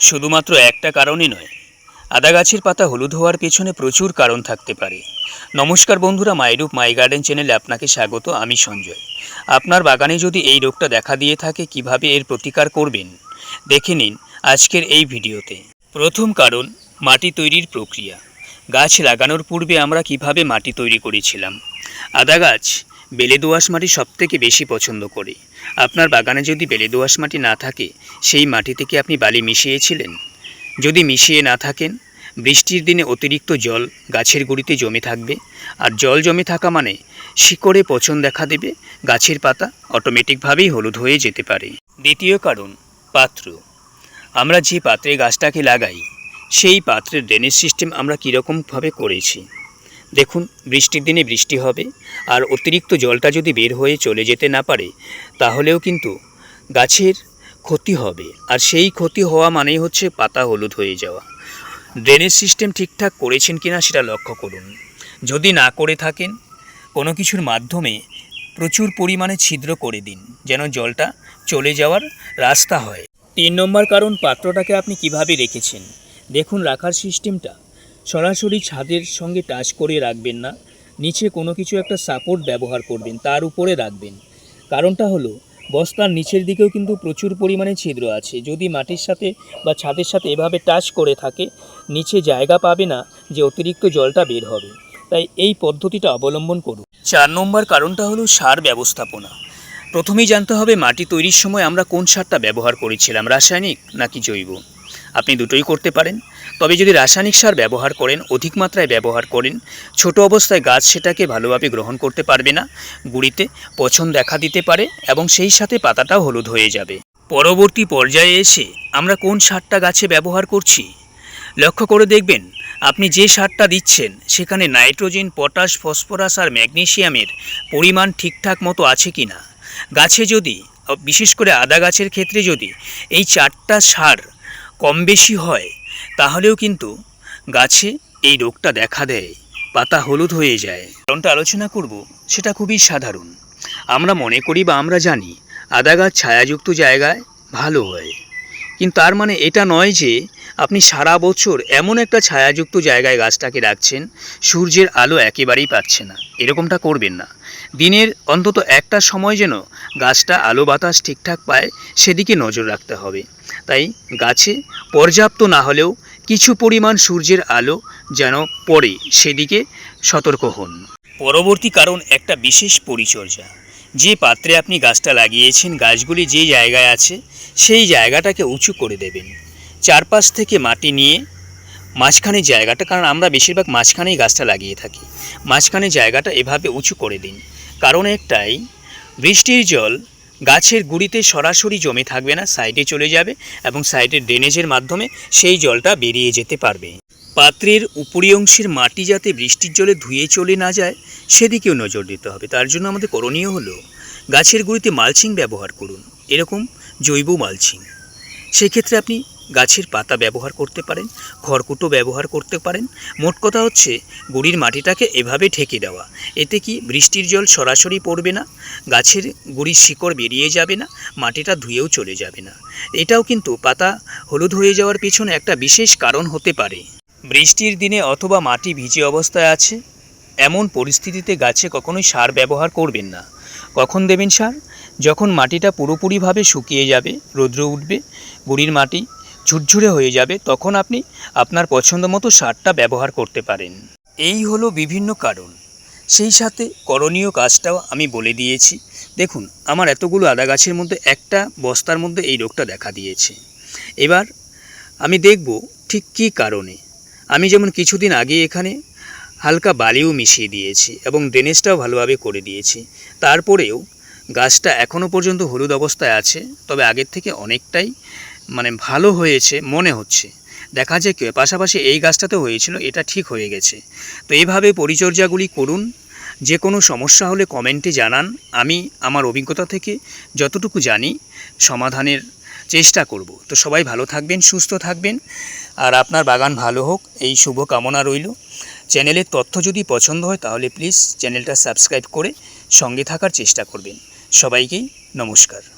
শুধুমাত্র একটা কারণই নয়। আদা গাছের পাতা হলুদ হওয়ার পেছনে প্রচুর কারণ থাকতে পারে। নমস্কার বন্ধুরা মাইরূপ মাই গার্ডেন চ্যানেলে আপনাকে স্বাগত, আমি সঞ্জয়। আপনার বাগানে যদি এই রোগটা দেখা দিয়ে থাকে, কীভাবে এর প্রতিকার করবেন? দেখে নিন আজকের এই ভিডিওতে। প্রথম কারণ, মাটি তৈরির প্রক্রিয়া। গাছ লাগানোর পূর্বে আমরা কীভাবে মাটি তৈরি করেছিলাম? আদা গাছ বেলে দোআঁশ মাটি সবথেকে বেশি পছন্দ করে। আপনার বাগানে যদি বেলে দোআঁশ মাটি না থাকে, সেই মাটি থেকে আপনি বালি মিশিয়েছিলেন? যদি মিশিয়ে না থাকেন, বৃষ্টির দিনে অতিরিক্ত জল গাছের গুঁড়িতে জমে থাকবে, আর জল জমে থাকা মানে শিকড়ে পচন দেখা দেবে, গাছের পাতা অটোমেটিকভাবেই হলুদ হয়ে যেতে পারে। দ্বিতীয় কারণ, পাত্র। আমরা যে পাত্রে গাছটাকে লাগাই, সেই পাত্রের ড্রেনেজ সিস্টেম আমরা কীরকমভাবে করেছি? দেখুন, বৃষ্টির দিনে বৃষ্টি হবে আর অতিরিক্ত জলটা যদি বের হয়ে চলে যেতে না পারে, তাহলেও কিন্তু গাছের ক্ষতি হবে। আর সেই ক্ষতি হওয়া মানেই হচ্ছে পাতা হলুদ হয়ে যাওয়া। ড্রেনেজ সিস্টেম ঠিকঠাক করেছেন কিনা সেটা লক্ষ্য করুন। যদি না করে থাকেন, কোনো কিছুর মাধ্যমে প্রচুর পরিমাণে ছিদ্র করে দিন, যেন জলটা চলে যাওয়ার রাস্তা হয়। তিন নম্বর কারণ, পাত্রটাকে আপনি কীভাবে রেখেছেন? দেখুন, রাখার সিস্টেমটা। সরাসরি ছাদের সঙ্গে টাচ করে রাখবেন না, নিচে কোনো কিছু একটা সাপোর্ট ব্যবহার করবেন, তার উপরে রাখবেন। কারণটা হলো, বস্তার নিচের দিকেও কিন্তু প্রচুর পরিমাণে ছিদ্র আছে। যদি মাটির সাথে বা ছাদের সাথে এভাবে টাচ করে থাকে, নিচে জায়গা পাবে না যে অতিরিক্ত জলটা বের হবে। তাই এই পদ্ধতিটা অবলম্বন করুন। চার নম্বর কারণটা হলো সার ব্যবস্থাপনা। প্রথমেই জানতে হবে মাটি তৈরির সময় আমরা কোন সারটা ব্যবহার করেছিলাম, রাসায়নিক নাকি জৈব? আপনি দুটোই করতে পারেন। তবে যদি রাসায়নিক সার ব্যবহার করেন, অধিক মাত্রায় ব্যবহার করেন, ছোট অবস্থায় গাছ সেটাকে ভালোভাবে গ্রহণ করতে পারবে না, গুড়িতে পছন্দ দেখা দিতে পারে এবং সেই সাথে পাতাটাও হলুদ হয়ে যাবে। পরবর্তী পর্যায়ে এসে আমরা কোন সারটা গাছে ব্যবহার করছি? লক্ষ্য করে দেখবেন, আপনি যে সারটা দিচ্ছেন, সেখানে নাইট্রোজেন, পটাশ, ফসফরাস আর ম্যাগনেসিয়ামের পরিমাণ ঠিকঠাক মতো আছে কি না গাছে যদি, বিশেষ করে আদা গাছের ক্ষেত্রে যদি এই চারটা সার কম বেশি হয়, তাহলেও কিন্তু গাছে এই রোগটা দেখা দেয়, পাতা হলুদ হয়ে যায়। কারণটা আলোচনা করব, সেটা খুবই সাধারণ। আমরা মনে করি বা আমরা জানি, আদা গাছ ছায়াযুক্ত জায়গায় ভালো হয়। কিন্তু তার মানে এটা নয় যে আপনি সারা বছর এমন একটা ছায়াযুক্ত জায়গায় গাছটাকে রাখছেন, সূর্যের আলো একেবারেই পাচ্ছে না। এরকমটা করবেন না। দিনের অন্তত একটা সময় যেন গাছটা আলো বাতাস ঠিকঠাক পায়, সেদিকে নজর রাখতে হবে। তাই গাছে পর্যাপ্ত না হলেও কিছু পরিমাণ সূর্যের আলো যেন পড়ে, সেদিকে সতর্ক হন। পরবর্তী কারণ একটা বিশেষ পরিচর্যা। যে পাত্রে আপনি গাছটা লাগিয়েছেন, গাছগুলি যে জায়গায় আছে, সেই জায়গাটাকে উঁচু করে দেবেন। চারপাশ থেকে মাটি নিয়ে মাঝখানে জায়গাটা, কারণ আমরা বেশিরভাগ মাঝখানেই গাছটা লাগিয়ে থাকি মাঝখানে জায়গাটা এভাবে উঁচু করে দিন। কারণ একটাই, বৃষ্টির জল গাছের গুঁড়িতে সরাসরি জমে থাকবে না, সাইডে চলে যাবে এবং সাইডের ড্রেনেজের মাধ্যমে সেই জলটা বেরিয়ে যেতে পারবে। পাত্রের উপরি অংশের মাটি যাতে বৃষ্টির জলে ধুয়ে চলে না যায়, সেদিকেও নজর দিতে হবে। তার জন্য আমাদের করণীয় হলো গাছের গুঁড়িতে মালচিং ব্যবহার করুন। এরকম জৈব মালচিং। সেক্ষেত্রে আপনি গাছের পাতা ব্যবহার করতে পারেন, খড়কুটো ব্যবহার করতে পারেন। মোট কথা হচ্ছে গুড়ির মাটিটাকে এভাবে ঢেকে দেওয়া। এতে কি বৃষ্টির জল সরাসরি পড়বে না? গাছের গুড়ির শিকড় বেরিয়ে যাবে না? মাটিটা ধুয়েও চলে যাবে না? এটাও কিন্তু পাতা হলুদ হয়ে যাওয়ার পিছনে একটা বিশেষ কারণ হতে পারে। বৃষ্টির দিনে অথবা মাটি ভিজে অবস্থায় আছে, এমন পরিস্থিতিতে গাছে কখনোই সার ব্যবহার করবেন না। কখন দেবেন সার? যখন মাটিটা পুরোপুরিভাবে শুকিয়ে যাবে, রৌদ্র উঠবে গুড়ির মাটি ঝুরঝুরে হয়ে যাবে, তখন আপনি আপনার পছন্দ মতো সারটা ব্যবহার করতে পারেন। এই হলো বিভিন্ন কারণ। সেই সাথে করণীয় কাজটাও আমি বলে দিয়েছি। দেখুন, আমার এতগুলো আদা গাছের মধ্যে একটা বস্তার মধ্যে এই রোগটা দেখা দিয়েছে। এবার আমি দেখব ঠিক কী কারণে। আমি যেমন কিছুদিন আগে এখানে হালকা বালিও মিশিয়ে দিয়েছি এবং ড্রেনেজটাও ভালোভাবে করে দিয়েছি। তারপরেও গাছটা এখনও পর্যন্ত হলুদ অবস্থায় আছে, তবে আগের থেকে অনেকটাই মানে ভালো হয়েছে মনে হচ্ছে। দেখা যায় কেউ পাশাপাশি এই গাছটাতেও হয়েছিল, এটা ঠিক হয়ে গেছে। তো এইভাবে পরিচর্যাগুলি করুন। যে কোনো সমস্যা হলে কমেন্টে জানান। আমি আমার অভিজ্ঞতা থেকে যতটুকু জানি সমাধানের চেষ্টা করব। তো সবাই ভালো থাকবেন, সুস্থ থাকবেন। আর আপনার বাগান ভালো হোক, এই শুভ কামনা রইল। চ্যানেলের তথ্য যদি পছন্দ হয় তাহলে প্লিজ চ্যানেলটা সাবস্ক্রাইব করে সঙ্গে থাকার চেষ্টা করবেন। সবাইকেই নমস্কার।